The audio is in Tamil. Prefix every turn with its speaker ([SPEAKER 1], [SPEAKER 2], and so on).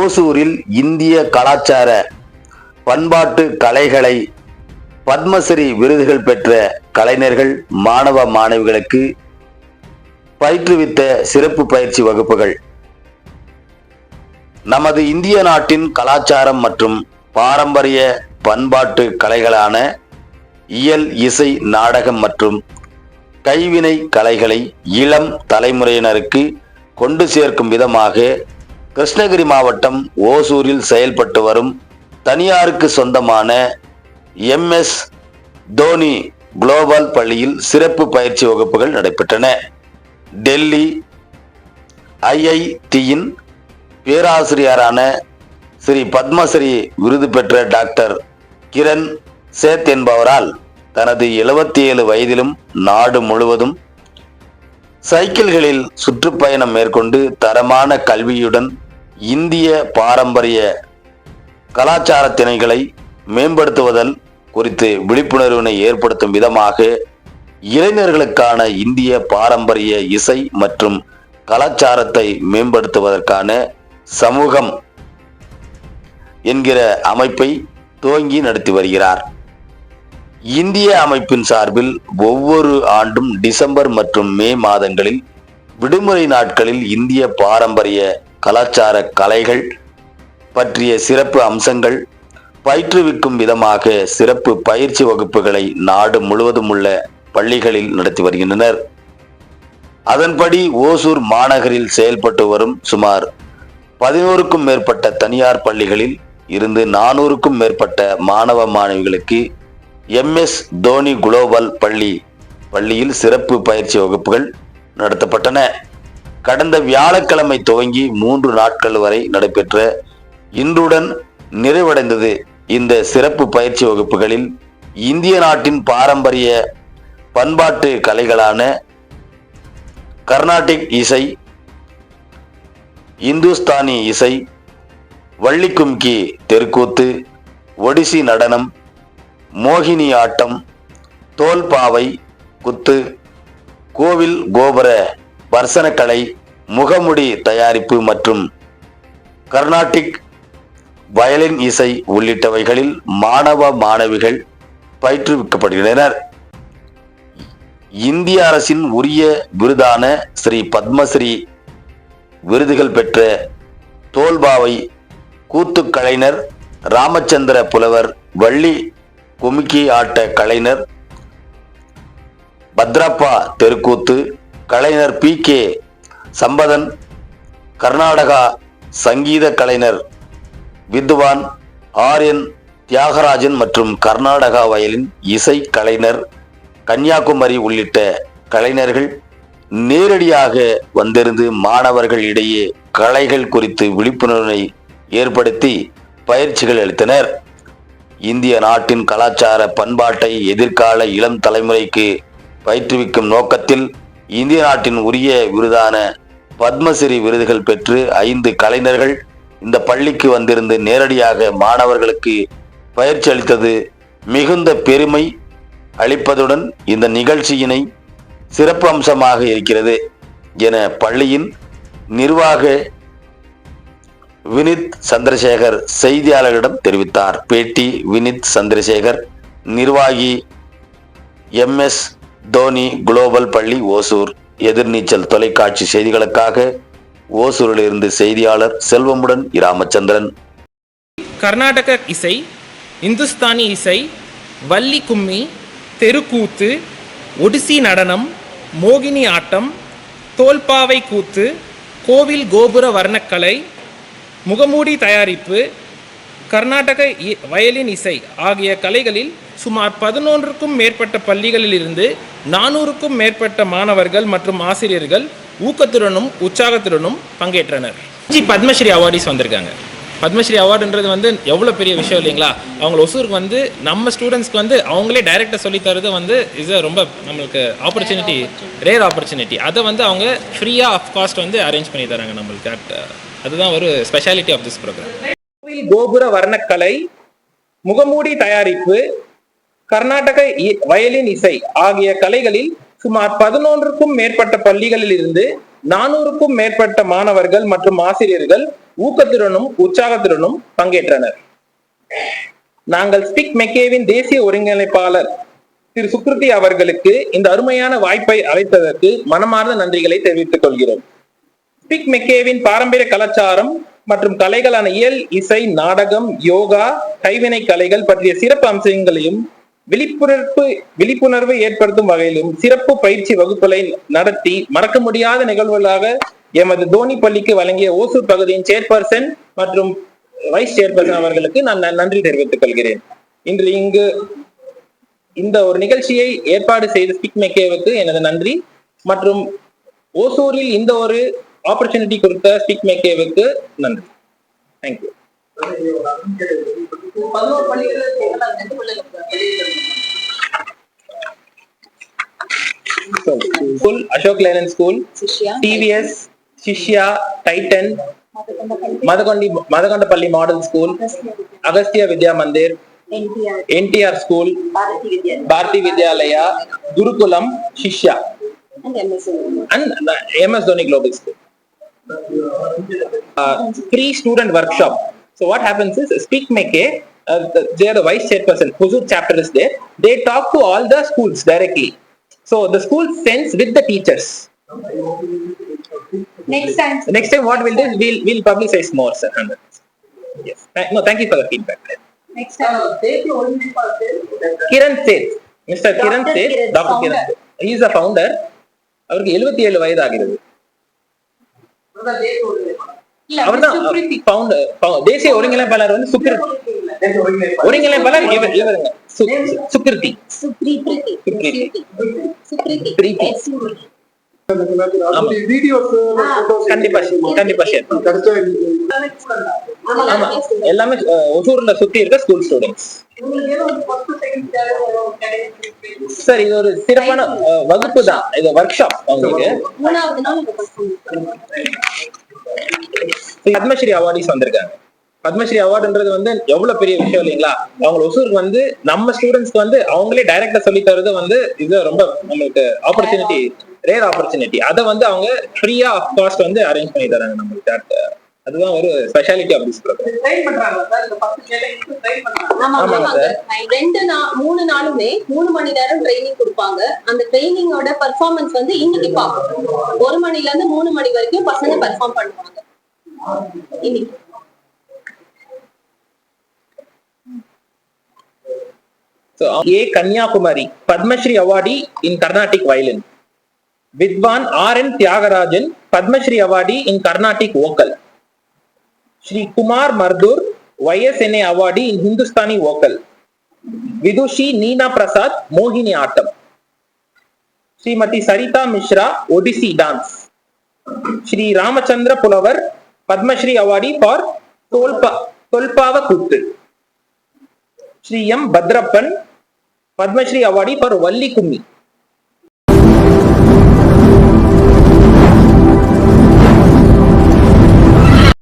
[SPEAKER 1] ஓசூரில் இந்திய கலாச்சார பண்பாட்டு கலைகளை பத்மஸ்ரீ விருதுகள் பெற்ற கலைஞர்கள் மாணவ மாணவிகளுக்கு பயிற்றுவித்த சிறப்பு பயிற்சி வகுப்புகள். நமது இந்திய நாட்டின் கலாச்சாரம் மற்றும் பாரம்பரிய பண்பாட்டு கலைகளான இயல் இசை நாடகம் மற்றும் கைவினை கலைகளை இளம் தலைமுறையினருக்கு கொண்டு சேர்க்கும் விதமாக கிருஷ்ணகிரி மாவட்டம் ஓசூரில் செயல்பட்டு வரும் தனியாருக்கு சொந்தமான எம்எஸ் தோனி குளோபல் பள்ளியில் சிறப்பு பயிற்சி வகுப்புகள் நடைபெற்றன. டெல்லி ஐஐடியின் பேராசிரியரான ஸ்ரீ பத்மஸ்ரீ விருது பெற்ற டாக்டர் கிரண் சேத் என்பவரால் தனது 77 ஏழு வயதிலும் நாடு முழுவதும் சைக்கிள்களில் சுற்றுப்பயணம் மேற்கொண்டு தரமான கல்வியுடன் இந்திய பாரம்பரிய கலாச்சார திணைகளை மேம்படுத்துவதல் குறித்து விழிப்புணர்வினை ஏற்படுத்தும் விதமாக இளைஞர்களுக்கான இந்திய பாரம்பரிய இசை மற்றும் கலாச்சாரத்தை மேம்படுத்துவதற்கான சமூகம் என்கிற அமைப்பை துவங்கி நடத்தி வருகிறார். இந்திய அமைப்பின் சார்பில் ஒவ்வொரு ஆண்டும் டிசம்பர் மற்றும் மே மாதங்களில் விடுமுறை நாட்களில் இந்திய பாரம்பரிய கலாச்சார கலைகள் பற்றிய சிறப்பு அம்சங்கள் பயிற்றுவிக்கும் விதமாக சிறப்பு பயிற்சி வகுப்புகளை நாடு முழுவதும் உள்ள பள்ளிகளில் நடத்தி வருகின்றனர். அதன்படி ஓசூர் மாநகரில் செயல்பட்டு வரும் சுமார் பதினோருக்கும் மேற்பட்ட தனியார் பள்ளிகளில் இருந்து நானூறுக்கும் மேற்பட்ட மாணவ மாணவிகளுக்கு எம்எஸ் தோனி குளோபல் பள்ளி பள்ளியில் சிறப்பு பயிற்சி வகுப்புகள் நடத்தப்பட்டன. கடந்த வியாழக்கிழமை துவங்கி மூன்று நாட்கள் வரை நடைபெற்ற இன்றுடன் நிறைவடைந்தது இந்த சிறப்பு பயிற்சி வகுப்புகளில் இந்திய நாட்டின் பாரம்பரிய பண்பாட்டு கலைகளான கர்நாடிக் இசை இந்துஸ்தானி இசை வள்ளிக்கும்கி தெருக்கூத்து ஒடிசி நடனம் மோகினி ஆட்டம் தோல்பாவை குத்து கோவில் கோபுர வர்சனக்கலை முகமுடி தயாரிப்பு மற்றும் கர்நாடிக் வயலின் இசை உள்ளிட்டவைகளில் மாணவ மாணவிகள் பயிற்றுவிக்கப்படுகின்றனர். இந்திய அரசின் உரிய விருதான ஸ்ரீ பத்மஸ்ரீ விருதுகள் பெற்ற தோல்பாவை கூத்துக்கலைஞர் ராமச்சந்திர புலவர் வள்ளி கும்கி ஆட்ட கலைஞர் பத்ரப்பா தெருக்கூத்து கலைஞர் பி கே சம்பதன் கர்நாடகா சங்கீத கலைஞர் வித்வான் ஆர் என் தியாகராஜன் மற்றும் கர்நாடகா வயலின் இசை கலைஞர் கன்னியாகுமரி உள்ளிட்ட கலைஞர்கள் நேரடியாக வந்திருந்து மாணவர்கள் இடையே கலைகள் குறித்து விழிப்புணர்வை ஏற்படுத்தி பயிற்சிகள் அளித்தனர். இந்திய நாட்டின் கலாச்சார பண்பாட்டை எதிர்கால இளம் தலைமுறைக்கு பயிற்றுவிக்கும் நோக்கத்தில் இந்திய நாட்டின் உரிய விருதான பத்மஸ்ரீ விருதுகள் பெற்று ஐந்து கலைஞர்கள் இந்த பள்ளிக்கு வந்திருந்து நேரடியாக மாணவர்களுக்கு பயிற்சி அளித்தது. மிகுந்த பெருமை அளிப்பதுடன் இந்த நிகழ்ச்சியினை சிறப்பு அம்சமாக இருக்கிறது என பள்ளியின் நிர்வாக வினித் சந்திரசேகர் செய்தியாளர்களிடம் தெரிவித்தார். பேட்டி வினித் சந்திரசேகர் நிர்வாகி எம்எஸ் தோனி குளோபல் பள்ளி ஓசூர். எதிர்நீச்சல் தொலைக்காட்சி செய்திகளுக்காக ஓசூரிலிருந்து செய்தியாளர் செல்வமுடன் இராமச்சந்திரன்
[SPEAKER 2] கர்நாடக இசை இந்துஸ்தானி இசை வள்ளி கும்மி தெருக்கூத்து ஒடிசி நடனம் மோகினி ஆட்டம் தோல்பாவை கூத்து கோவில் கோபுர வர்ணக்கலை முகமூடி தயாரிப்பு கர்நாடக இ- வயலின் இசை ஆகிய கலைகளில் சுமார் பதினொன்றுக்கும் மேற்பட்ட பள்ளிகளிலிருந்து நானூறுக்கும் மேற்பட்ட மாணவர்கள் மற்றும் ஆசிரியர்கள் ஊக்கத்துடனும் உற்சாகத்துடனும் பங்கேற்றனர். ஜி பத்மஸ்ரீ அவார்டிஸ் வந்திருக்காங்க. பத்மஸ்ரீ அவார்டுன்றது வந்து எவ்வளோ பெரிய விஷயம் இல்லைங்களா? அவங்க ஒசூருக்கு வந்து நம்ம ஸ்டூடெண்ட்ஸ்க்கு வந்து அவங்களே டைரெக்டாக சொல்லி தரது வந்து இஸ் ரொம்ப நம்மளுக்கு ஆப்பர்ச்சுனிட்டி ரேர் ஆப்பர்ச்சுனிட்டி அதை வந்து அவங்க ஃப்ரீயாக ஆஃப் காஸ்ட் வந்து அரேஞ்ச் பண்ணி தராங்க நம்மளுக்கு. அட் அதுதான் ஒரு ஸ்பெஷாலிட்டி ஆஃப் திஸ் ப்ரோக்ராம் கோவில் கோபுர வர்ணக்கலை முகமூடி தயாரிப்பு கர்நாடக இ- வயலின் இசை ஆகிய கலைகளில் சுமார் பதினொன்றுக்கும் மேற்பட்ட பள்ளிகளில் இருந்து நானூறுக்கும் மேற்பட்ட மாணவர்கள் மற்றும் ஆசிரியர்கள் ஊக்கத்துடனும் உற்சாகத்துடனும் பங்கேற்றனர். நாங்கள் ஸ்பிக் மெக்கேவின் தேசிய ஒருங்கிணைப்பாளர் திரு சுக்ருதி அவர்களுக்கு இந்த அருமையான வாய்ப்பை அளித்ததற்கு மனமார்ந்த நன்றிகளை தெரிவித்துக் கொள்கிறோம். ஸ்பிக் மெக்கேவின் பாரம்பரிய கலாச்சாரம் மற்றும் கலைகளான இயல் இசை நாடகம் யோகா கைவினை கலைகள் பற்றிய சிறப்பு அம்சங்களையும் விழிப்புணர்வு விழிப்புணர்வு ஏற்படுத்தும் வகையிலும் சிறப்பு பயிற்சி வகுப்புகளை நடத்தி மறக்க முடியாத நிகழ்வுகளாக எமது தோனி பள்ளிக்கு வழங்கிய ஓசூர் பகுதியின் சேர்பர்சன் மற்றும் வைஸ் சேர்பர்சன் அவர்களுக்கு நான் நன்றி தெரிவித்துக் கொள்கிறேன். இன்று இங்கு இந்த ஒரு நிகழ்ச்சியை ஏற்பாடு செய்த ஸ்பிக் மெக்கேவுக்கு எனது நன்றி. மற்றும் ஓசூரில் இந்த ஒரு ஆப்பர்ச்சுனிட்டி கொடுத்த ஸ்பிக் மெக்கேவுக்கு நன்றி. Thank you school Ashok Leyland
[SPEAKER 3] school
[SPEAKER 2] TVS Shishya Titan Madakondi Madakondapalli model school Agastya Vidya Mandir
[SPEAKER 3] NTR
[SPEAKER 2] NTR school
[SPEAKER 3] Bharathi Vidya
[SPEAKER 2] Bharathi Vidyalaya Gurukulam Shishya
[SPEAKER 3] and MSC
[SPEAKER 2] and MS Dhoni Global School. Uh, free student workshop. So what happens is Speak Make, uh, the, they are the vice chairperson, Huzur chapter is there. They talk to all the schools directly. So the school sends with the teachers.
[SPEAKER 3] Next time
[SPEAKER 2] Next time what we'll do is we'll, we'll publicize more, sir. Yes. Thank- No, thank you for the feedback.
[SPEAKER 3] Next time.
[SPEAKER 2] Kiran
[SPEAKER 3] Dr.
[SPEAKER 2] Seth,
[SPEAKER 3] Kiran,
[SPEAKER 2] Dr. Kiran
[SPEAKER 3] founder.
[SPEAKER 2] Seth. He is the founder. அவருக்கு எழுபத்தி ஏழு வயது ஆகிறது அவர்தான் தேசிய ஒருங்கிணைப்பாளர் வந்து சுக்கிருத் ஒருங்கிணைப்பாளர் இவர் இவருங்க சு- சுக்கிருதி
[SPEAKER 3] சுப்ரீத்தி
[SPEAKER 2] கண்டிப்பா கண்டிப்பா ஆமா. எல்லாமே ஒசூர்ல சுத்தி இருக்க ஸ்கூல் ஸ்டூடெண்ட்ஸ் சார் இது ஒரு சிறப்பான வகுப்பு தான். இது ஒர்க் ஷாப் அவங்களுக்கு பத்மஸ்ரீ அவார்டிஸ் வந்திருக்காங்க. பத்மஸ்ரீ அவார்டுன்றது வந்து எவ்வளவு பெரிய விஷயம் இல்லைங்களா? அவங்க ஒசூருக்கு வந்து நம்ம ஸ்டூடெண்ட்ஸ்க்கு வந்து அவங்களே டைரக்டா சொல்லி தரது வந்து இது ரொம்ப நம்மளுக்கு ஆப்பர்ச்சுனிட்டி ரேர் ஆப்பர்ச்சுனிட்டி அதை வந்து அவங்க ஃப்ரீயா ஆஃப் காஸ்ட் வந்து அரேஞ்ச் பண்ணி தராங்க நம்மளுக்கு அதுதான் ஒரு ஸ்பெஷாலிட்டி ஆஃப் திஸ் ப்ரோக்ராம்
[SPEAKER 3] ஆமா
[SPEAKER 2] ஆமாங்க
[SPEAKER 3] ஆமாங்க ரெண்டு நா மூணு நாளுமே மூணு மணி நேரம் ட்ரைனிங் கொடுப்பாங்க. அந்த ட்ரைனிங்கோட பெர்ஃபார்மன்ஸ் வந்து இன்னைக்கு பார்ப்போம். ஒரு மணில இருந்து மூணு மணி வரைக்கும் பசங்க பெர்ஃபார்ம் பண்ணுவாங்க. இன்னைக்கு
[SPEAKER 2] So, A. Kanyakumari, Padmashri Awardee in Carnatic Vidwan R N Thyagarajan Padmashri awardee in Carnatic vocal Sri Kumar Mardur YSNA awardee in Hindustani vocal Vidushi Neena Prasad Mohiniyattam Srimathi Saritha Mishra Odissi dance Sri Ramachandra Pulavar Padmashri awardee for Tholpa Tholpavakoothu Sri M Bhadrappan Padmashri awardee for Valli Kummi